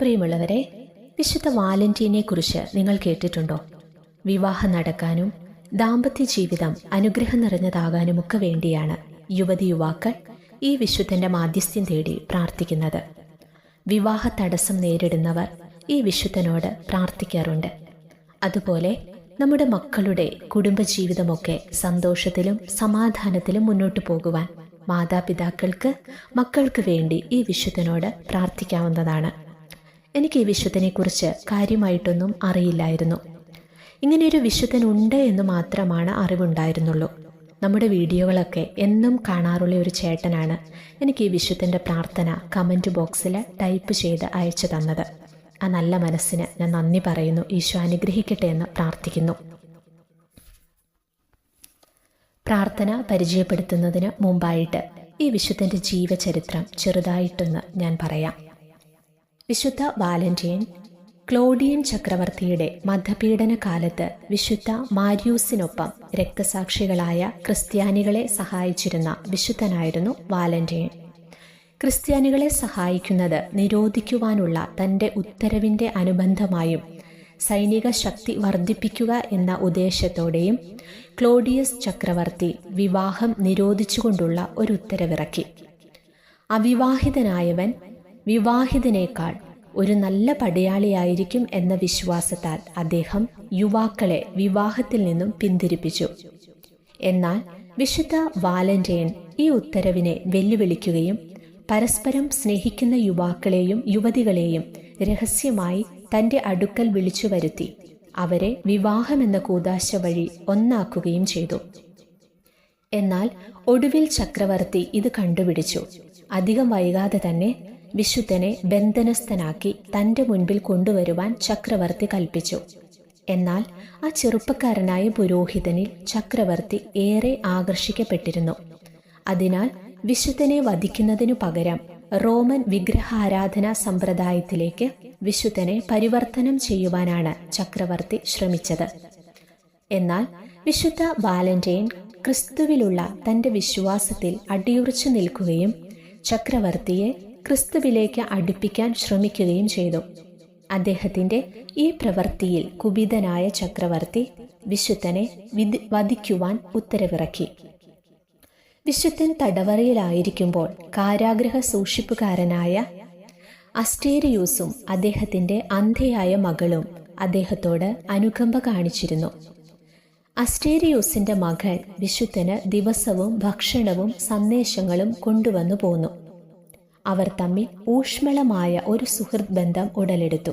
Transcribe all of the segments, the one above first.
പ്രിയമുള്ളവരെ വിശുദ്ധ വാലന്റീനെ കുറിച്ച് നിങ്ങൾ കേട്ടിട്ടുണ്ടോ? വിവാഹം നടക്കാനും ദാമ്പത്യ ജീവിതം അനുഗ്രഹം നിറഞ്ഞതാകാനുമൊക്കെ വേണ്ടിയാണ് യുവതി യുവാക്കൾ ഈ വിശുദ്ധന്റെ മാധ്യസ്ഥ്യം തേടി പ്രാർത്ഥിക്കുന്നത്. വിവാഹ തടസ്സം നേരിടുന്നവർ ഈ വിശുദ്ധനോട് പ്രാർത്ഥിക്കാറുണ്ട്. അതുപോലെ നമ്മുടെ മക്കളുടെ കുടുംബജീവിതമൊക്കെ സന്തോഷത്തിലും സമാധാനത്തിലും മുന്നോട്ടു പോകുവാൻ മാതാപിതാക്കൾക്ക് മക്കൾക്ക് വേണ്ടി ഈ വിശുദ്ധനോട് പ്രാർത്ഥിക്കാവുന്നതാണ്. എനിക്ക് ഈ വിശുദ്ധനെക്കുറിച്ച് കാര്യമായിട്ടൊന്നും അറിയില്ലായിരുന്നു. ഇങ്ങനെയൊരു വിശുദ്ധൻ ഉണ്ട് എന്ന് മാത്രമാണ് അറിവുണ്ടായിരുന്നുള്ളൂ. നമ്മുടെ വീഡിയോകളൊക്കെ എന്നും കാണാറുള്ള ഒരു ചേട്ടനാണ് എനിക്ക് ഈ വിശുദ്ധന്റെ പ്രാർത്ഥന കമന്റ് ബോക്സിൽ ടൈപ്പ് ചെയ്ത് അയച്ചു തന്നത്. ആ നല്ല മനസ്സിന് ഞാൻ നന്ദി പറയുന്നു. ഈശോ അനുഗ്രഹിക്കട്ടെ എന്ന് പ്രാർത്ഥിക്കുന്നു. പ്രാർത്ഥന പരിചയപ്പെടുത്തുന്നതിന് മുമ്പായിട്ട് ഈ വിശുദ്ധന്റെ ജീവചരിത്രം ചെറുതായിട്ടൊന്ന് ഞാൻ പറയാം. വിശുദ്ധ വാലന്റീൻ ക്ലോഡിയൻ ചക്രവർത്തിയുടെ മതപീഡന കാലത്ത് വിശുദ്ധ മാരിയൂസിനൊപ്പം രക്തസാക്ഷികളായ ക്രിസ്ത്യാനികളെ സഹായിച്ചിരുന്ന വിശുദ്ധനായിരുന്നു വാലന്റീൻ. ക്രിസ്ത്യാനികളെ സഹായിക്കുന്നത് നിരോധിക്കുവാനുള്ള തന്റെ ഉത്തരവിന്റെ അനുബന്ധമായും സൈനിക ശക്തി വർദ്ധിപ്പിക്കുക എന്ന ഉദ്ദേശത്തോടെയും ക്ലോഡിയസ് ചക്രവർത്തി വിവാഹം നിരോധിച്ചുകൊണ്ടുള്ള ഒരു ഉത്തരവിറക്കി. അവിവാഹിതനായവൻ വിവാഹിതനേക്കാൾ ഒരു നല്ല പടയാളിയായിരിക്കും എന്ന വിശ്വാസത്താൽ അദ്ദേഹം യുവാക്കളെ വിവാഹത്തിൽ നിന്നും പിന്തിരിപ്പിച്ചു. എന്നാൽ വിശുദ്ധ വാലന്റൈൻ ഈ ഉത്തരവിനെ വെല്ലുവിളിക്കുകയും പരസ്പരം സ്നേഹിക്കുന്ന യുവാക്കളെയും യുവതികളെയും രഹസ്യമായി തന്റെ അടുക്കൽ വിളിച്ചു വരുത്തി. അവരെ വിവാഹമെന്ന കൂതാശ വഴി ഒന്നാക്കുകയും ചെയ്തു. എന്നാൽ ഒടുവിൽ ചക്രവർത്തി ഇത് കണ്ടുപിടിച്ചു. അധികം വൈകാതെ തന്നെ വിശുദ്ധനെ ബന്ധനസ്ഥനാക്കി തന്റെ മുൻപിൽ കൊണ്ടുവരുവാൻ ചക്രവർത്തി കൽപ്പിച്ചു. എന്നാൽ ആ ചെറുപ്പക്കാരനായ പുരോഹിതനിൽ ചക്രവർത്തി ഏറെ ആകർഷിക്കപ്പെട്ടിരുന്നു. അതിനാൽ വിശുദ്ധനെ വധിക്കുന്നതിനു പകരം റോമൻ വിഗ്രഹാരാധന സമ്പ്രദായത്തിലേക്ക് വിശുദ്ധനെ പരിവർത്തനം ചെയ്യുവാനാണ് ചക്രവർത്തി ശ്രമിച്ചത്. എന്നാൽ വിശുദ്ധ വാലന്റൈൻ ക്രിസ്തുവിലുള്ള തന്റെ വിശ്വാസത്തിൽ അടിയുറച്ചു നിൽക്കുകയും ചക്രവർത്തിയെ ക്രിസ്തുവിലേക്ക് അടുപ്പിക്കാൻ ശ്രമിക്കുകയും ചെയ്തു. അദ്ദേഹത്തിന്റെ ഈ പ്രവൃത്തിയിൽ കുപിതനായ ചക്രവർത്തി വിശുദ്ധനെ വിധി വധിക്കുവാൻ ഉത്തരവിറക്കി. വിശുദ്ധൻ തടവറയിലായിരിക്കുമ്പോൾ കാരാഗ്രഹ സൂക്ഷിപ്പുകാരനായ അസ്റ്റേരിയൂസും അദ്ദേഹത്തിന്റെ അന്ധയായ മകളും അദ്ദേഹത്തോട് അനുകമ്പ കാണിച്ചിരുന്നു. അസ്റ്റേരിയൂസിന്റെ മകൾ വിശുദ്ധന് ദിവസവും ഭക്ഷണവും സന്ദേശങ്ങളും കൊണ്ടുവന്നു പോന്നു. അവർ തമ്മിൽ ഊഷ്മളമായ ഒരു സുഹൃത് ബന്ധം ഉടലെടുത്തു.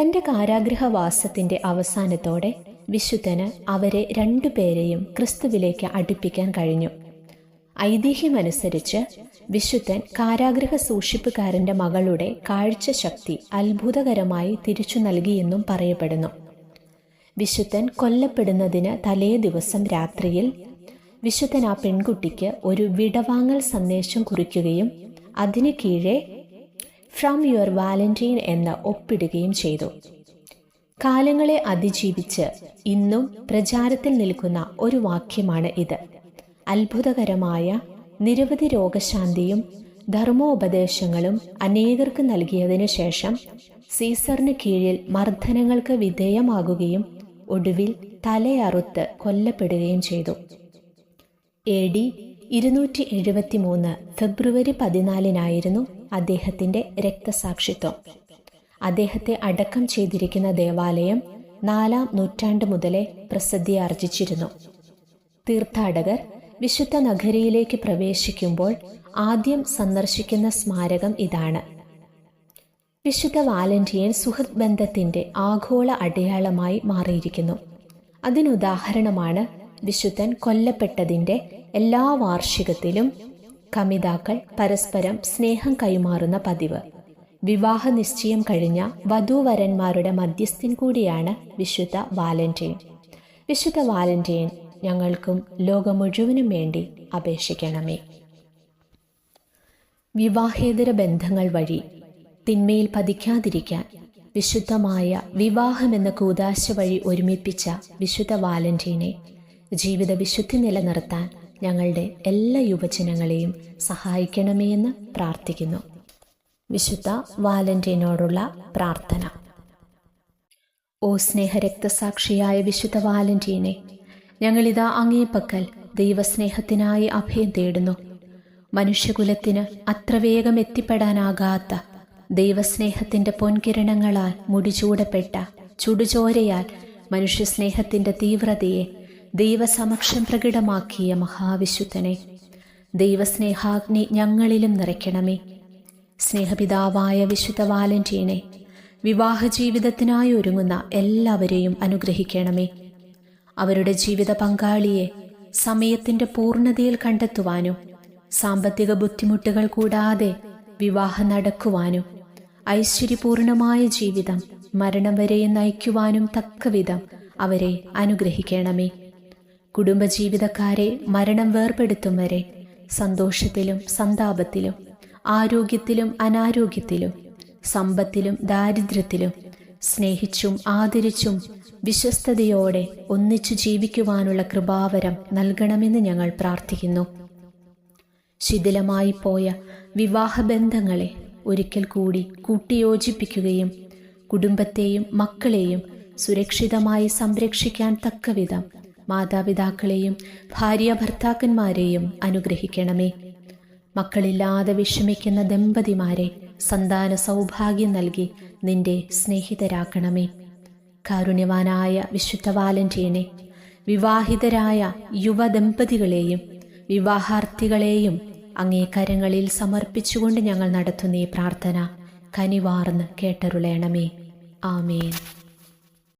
തന്റെ കാരാഗ്രഹവാസത്തിന്റെ അവസാനത്തോടെ വിശുദ്ധന് അവരെ രണ്ടുപേരെയും ക്രിസ്തുവിലേക്ക് അടുപ്പിക്കാൻ കഴിഞ്ഞു. ഐതിഹ്യമനുസരിച്ച് വിശുദ്ധൻ കാരാഗ്രഹ സൂക്ഷിപ്പുകാരന്റെ മകളുടെ കാഴ്ച ശക്തി അത്ഭുതകരമായി തിരിച്ചു നൽകിയെന്നും പറയപ്പെടുന്നു. വിശുദ്ധൻ കൊല്ലപ്പെടുന്നതിന് തലേ ദിവസം രാത്രിയിൽ വിശുദ്ധൻ ആ പെൺകുട്ടിക്ക് ഒരു വിടവാങ്ങൽ സന്ദേശം കുറിക്കുകയും അതിന് കീഴെ ഫ്രം യുവർ വാലന്റീൻ എന്ന് ഒപ്പിടുകയും ചെയ്തു. കാലങ്ങളെ അതിജീവിച്ച് ഇന്നും പ്രചാരത്തിൽ നിൽക്കുന്ന ഒരു വാക്യമാണ് ഇത്. അത്ഭുതകരമായ നിരവധി രോഗശാന്തിയും ധർമ്മോപദേശങ്ങളും അനേകർക്ക് നൽകിയതിനു ശേഷം സീസറിന് കീഴിൽ മർദ്ദനങ്ങൾക്ക് വിധേയമാകുകയും ഒടുവിൽ തലയറുത്ത് കൊല്ലപ്പെടുകയും ചെയ്തു. എ ഡി ഇരുന്നൂറ്റി എഴുപത്തി മൂന്ന് ഫെബ്രുവരി പതിനാലിനായിരുന്നു അദ്ദേഹത്തിന്റെ രക്തസാക്ഷിത്വം. അദ്ദേഹത്തെ അടക്കം ചെയ്തിരിക്കുന്ന ദേവാലയം നാലാം നൂറ്റാണ്ട് മുതലേ പ്രസിദ്ധിയാർജിച്ചിരുന്നു. തീർത്ഥാടകർ വിശുദ്ധ നഗരിയിലേക്ക് പ്രവേശിക്കുമ്പോൾ ആദ്യം സന്ദർശിക്കുന്ന സ്മാരകം ഇതാണ്. വിശുദ്ധ വാലന്റിയൻ സുഹൃത് ബന്ധത്തിന്റെ ആഗോള അടയാളമായി മാറിയിരിക്കുന്നു. അതിനുദാഹരണമാണ് വിശുദ്ധൻ കൊല്ലപ്പെട്ടതിന്റെ എല്ലാ വാർഷികത്തിലും കമിതാക്കൾ പരസ്പരം സ്നേഹം കൈമാറുന്ന പതിവ്. വിവാഹ നിശ്ചയം കഴിഞ്ഞ വധൂവരന്മാരുടെ മധ്യസ്ഥൻ കൂടിയാണ് വിശുദ്ധ വാലന്റൈൻ. വിശുദ്ധ വാലന്റൈൻ ഞങ്ങൾക്കും ലോകം മുഴുവനും വേണ്ടി അപേക്ഷിക്കണമേ. വിവാഹേതര ബന്ധങ്ങൾ വഴി തിന്മയിൽ പതിക്കാതിരിക്കാൻ വിശുദ്ധമായ വിവാഹമെന്ന കൂതാശ വഴി ഒരുമിപ്പിച്ച വിശുദ്ധ വാലന്റീനെ ജീവിത വിശുദ്ധി നിലനിർത്താൻ ഞങ്ങളുടെ എല്ലാ യുവജനങ്ങളെയും സഹായിക്കണമേ എന്ന് പ്രാർത്ഥിക്കുന്നു. വിശുദ്ധ വാലന്റീനോടുള്ള പ്രാർത്ഥന. ഓ സ്നേഹരക്തസാക്ഷിയായ വിശുദ്ധ വാലന്റീനെ ഞങ്ങളിതാ അങ്ങേ പക്കൽ ദൈവസ്നേഹത്തിനായി അഭയം തേടുന്നു. മനുഷ്യകുലത്തിന് അത്ര വേഗം എത്തിപ്പെടാനാകാത്ത ദൈവസ്നേഹത്തിന്റെ പൊൻകിരണങ്ങളാൽ മുടിചൂടപ്പെട്ട ചുടുചോരയാൽ മനുഷ്യസ്നേഹത്തിന്റെ തീവ്രതയെ ദൈവസമക്ഷം പ്രകടമാക്കിയ മഹാവിശുദ്ധനെ. ദൈവസ്നേഹാഗ്നി ഞങ്ങളിലും നിറയ്ക്കണമേ. സ്നേഹപിതാവായ വിശുദ്ധ വാലന്റീനെ വിവാഹ ജീവിതത്തിനായി ഒരുങ്ങുന്ന എല്ലാവരെയും അനുഗ്രഹിക്കണമേ. അവരുടെ ജീവിത പങ്കാളിയെ സമയത്തിന്റെ പൂർണതയിൽ കണ്ടെത്തുവാനും സാമ്പത്തിക ബുദ്ധിമുട്ടുകൾ കൂടാതെ വിവാഹം നടക്കുവാനും ഐശ്വര്യപൂർണമായ ജീവിതം മരണം വരെ നയിക്കുവാനും തക്കവിധം അവരെ അനുഗ്രഹിക്കണമേ. കുടുംബജീവിതക്കാരെ മരണം വേർപെടുത്തും വരെ. സന്തോഷത്തിലും സന്താപത്തിലും ആരോഗ്യത്തിലും അനാരോഗ്യത്തിലും സമ്പത്തിലും ദാരിദ്ര്യത്തിലും സ്നേഹിച്ചും ആദരിച്ചും വിശ്വസ്തയോടെ ഒന്നിച്ചു ജീവിക്കുവാനുള്ള കൃപാവരം നൽകണമെന്ന് ഞങ്ങൾ പ്രാർത്ഥിക്കുന്നു. ശിഥിലമായി പോയ വിവാഹബന്ധങ്ങളെ ഒരിക്കൽ കൂടി കൂട്ടിയോജിപ്പിക്കുകയും കുടുംബത്തെയും മക്കളെയും സുരക്ഷിതമായി സംരക്ഷിക്കാൻ തക്കവിധം മാതാപിതാക്കളെയും ഭാര്യ ഭർത്താക്കന്മാരെയും അനുഗ്രഹിക്കണമേ. മക്കളില്ലാതെ വിഷമിക്കുന്ന ദമ്പതിമാരെ സന്താന സൗഭാഗ്യം നൽകി നിന്റെ സ്നേഹിതരാക്കണമേ. കാരുണ്യവാനായ വിശുദ്ധ വാലന്റീനെ വിവാഹിതരായ യുവദമ്പതികളെയും വിവാഹാർത്ഥികളെയും അങ്ങേ കരങ്ങളിൽ സമർപ്പിച്ചുകൊണ്ട് ഞങ്ങൾ നടത്തുന്ന ഈ പ്രാർത്ഥന കനിവാർന്ന് കേട്ടരുളേണമേ. ആമേൻ.